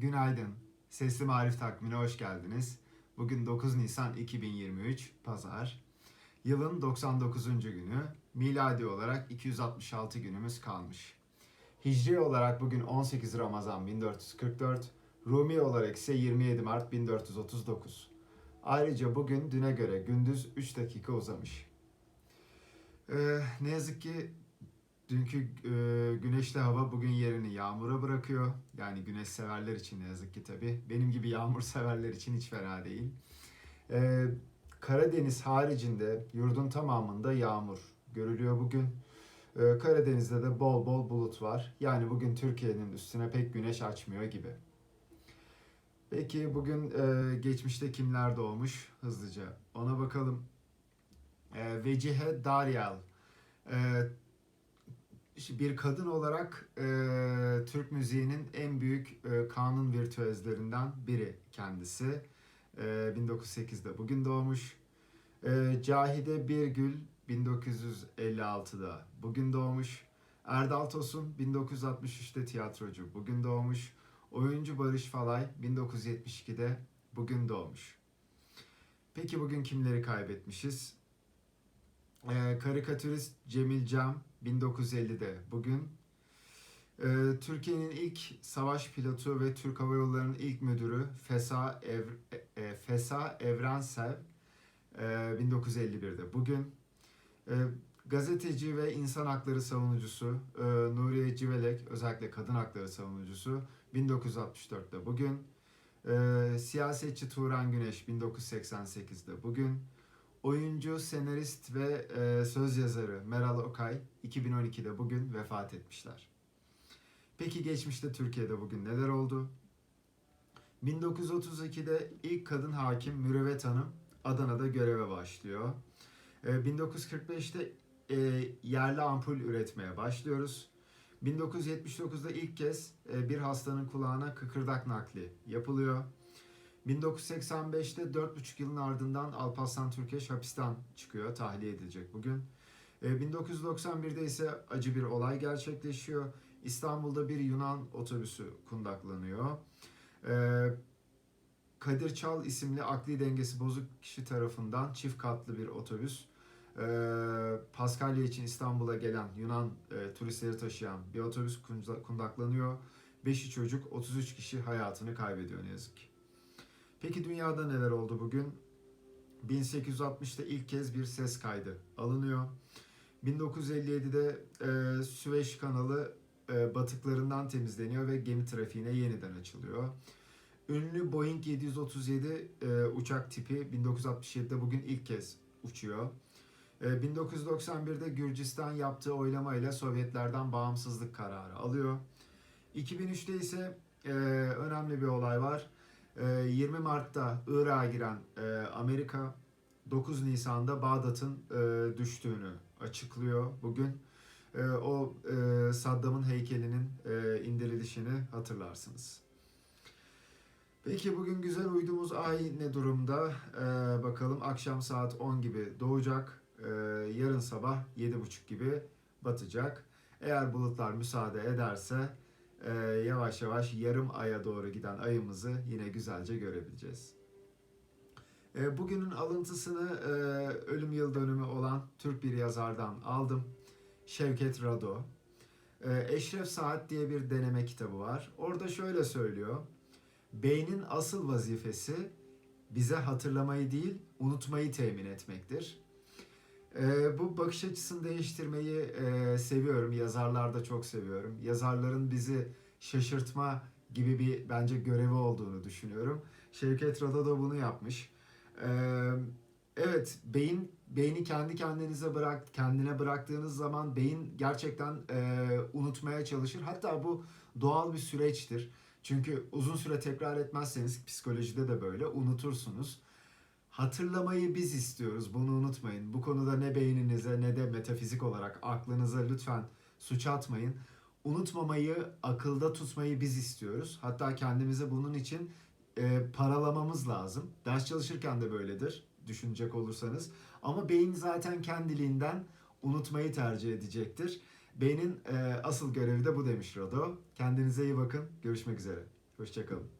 Günaydın. Sesli Marif Takvimine hoş geldiniz. Bugün 9 Nisan 2023 Pazar. Yılın 99. günü. Miladi olarak 266 günümüz kalmış. Hicri olarak bugün 18 Ramazan 1444, Rumi olarak ise 27 Mart 1439. Ayrıca bugün düne göre gündüz 3 dakika uzamış. Ee, ne yazık ki dünkü e, güneşli hava bugün yerini yağmura bırakıyor. Yani güneş severler için ne yazık ki tabii. Benim gibi yağmur severler için hiç fena değil. Ee, Karadeniz haricinde yurdun tamamında yağmur görülüyor bugün. Ee, Karadeniz'de de bol bol bulut var. Yani bugün Türkiye'nin üstüne pek güneş açmıyor gibi. Peki bugün e, geçmişte kimler doğmuş hızlıca ona bakalım. E, Vecihe Daryal e, bir kadın olarak e, Türk müziğinin en büyük e, kanun virtüözlerinden biri kendisi. E, 1908'de bugün doğmuş. E, Cahide Birgül 1956'da bugün doğmuş. Erdal Tosun 1963'te tiyatrocu bugün doğmuş. Oyuncu Barış Falay 1972'de bugün doğmuş. Peki bugün kimleri kaybetmişiz? Ee, karikatürist Cemil Cem 1950'de bugün. Ee, Türkiye'nin ilk savaş pilotu ve Türk Hava Yolları'nın ilk müdürü Fesa, Ev, e, Fesa Evrensev e, 1951'de bugün. E, gazeteci ve insan hakları savunucusu e, Nuriye Civelek, özellikle kadın hakları savunucusu 1964'te bugün. E, siyasetçi Turan Güneş 1988'de bugün. Oyuncu, senarist ve e, söz yazarı Meral Okay 2012'de bugün vefat etmişler. Peki geçmişte Türkiye'de bugün neler oldu? 1932'de ilk kadın hakim Mürüvvet Hanım Adana'da göreve başlıyor. E, 1945'te e, yerli ampul üretmeye başlıyoruz. 1979'da ilk kez e, bir hastanın kulağına kıkırdak nakli yapılıyor. 1985'te 4,5 yılın ardından Alparslan Türkeş hapisten çıkıyor, tahliye edilecek bugün. E, 1991'de ise acı bir olay gerçekleşiyor. İstanbul'da bir Yunan otobüsü kundaklanıyor. E, Kadir Çal isimli akli dengesi bozuk kişi tarafından çift katlı bir otobüs e, Paskalya için İstanbul'a gelen Yunan e, turistleri taşıyan bir otobüs kundaklanıyor. 5'i çocuk 33 kişi hayatını kaybediyor ne yazık ki. Peki dünyada neler oldu bugün? 1860'ta ilk kez bir ses kaydı alınıyor. 1957'de e, Süveyş kanalı e, batıklarından temizleniyor ve gemi trafiğine yeniden açılıyor. Ünlü Boeing 737 e, uçak tipi 1967'de bugün ilk kez uçuyor. E, 1991'de Gürcistan yaptığı oylamayla Sovyetlerden bağımsızlık kararı alıyor. 2003'te ise e, önemli bir olay var. 20 Mart'ta Irak'a giren e, Amerika 9 Nisan'da Bağdat'ın e, düştüğünü açıklıyor bugün. E, o Saddam'ın heykelinin indirilişini hatırlarsınız. Peki bugün güzel uyduğumuz ay ne durumda? Bakalım akşam saat 10 gibi doğacak. Yarın sabah 7.30 gibi batacak. Eğer bulutlar müsaade ederse e, yavaş yavaş yarım aya doğru giden ayımızı yine güzelce görebileceğiz. E, bugünün alıntısını e, ölüm yıl dönümü olan Türk bir yazardan aldım. Şevket Rado. E, Eşref Saat diye bir deneme kitabı var. Orada şöyle söylüyor. Beynin asıl vazifesi bize hatırlamayı değil, unutmayı temin etmektir. E, bu bakış açısını değiştirmeyi e, seviyorum. Yazarlarda çok seviyorum. Yazarların bizi şaşırtma gibi bir bence görevi olduğunu düşünüyorum. Şevket Rada da bunu yapmış. E, evet, beyin beyni kendi kendinize bırak kendine bıraktığınız zaman beyin gerçekten e, unutmaya çalışır. Hatta bu doğal bir süreçtir. Çünkü uzun süre tekrar etmezseniz psikolojide de böyle unutursunuz. Hatırlamayı biz istiyoruz. Bunu unutmayın. Bu konuda ne beyninize ne de metafizik olarak aklınıza lütfen suç atmayın. Unutmamayı, akılda tutmayı biz istiyoruz. Hatta kendimize bunun için e, paralamamız lazım. Ders çalışırken de böyledir düşünecek olursanız. Ama beyin zaten kendiliğinden unutmayı tercih edecektir. Beynin e, asıl görevi de bu demiş Rado. Kendinize iyi bakın. Görüşmek üzere. Hoşçakalın.